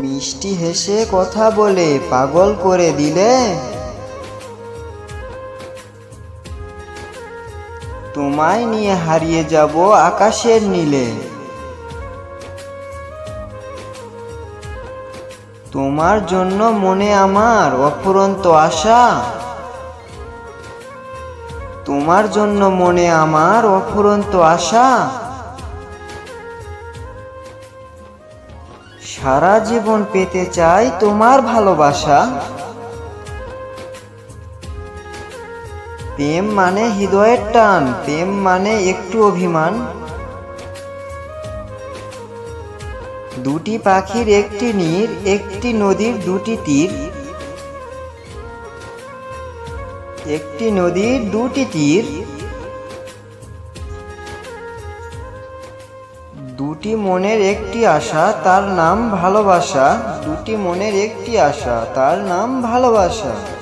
মিষ্টি হেসে কথা বলে পাগল করে দিলে? তোমায় নিয়ে হারিয়ে যাব আকাশের নীলে। তোমার জন্য মনে আমার অফুরন্ত আশা। তোমার জন্য মনে আমার অফুরন্ত আশা। সারা জীবন পেতে চাই তোমার ভালোবাসা। প্রেম মানে হৃদয়ের টান, প্রেম মানে একটু অভিমান। দুটি পাখির একটি নীর, একটি নদীর দুটি তীর। একটি নদীর দুটি তীর। দুটি মনের একটি আশা, তার নাম ভালোবাসা। দুটি মনের একটি আশা, তার নাম ভালোবাসা।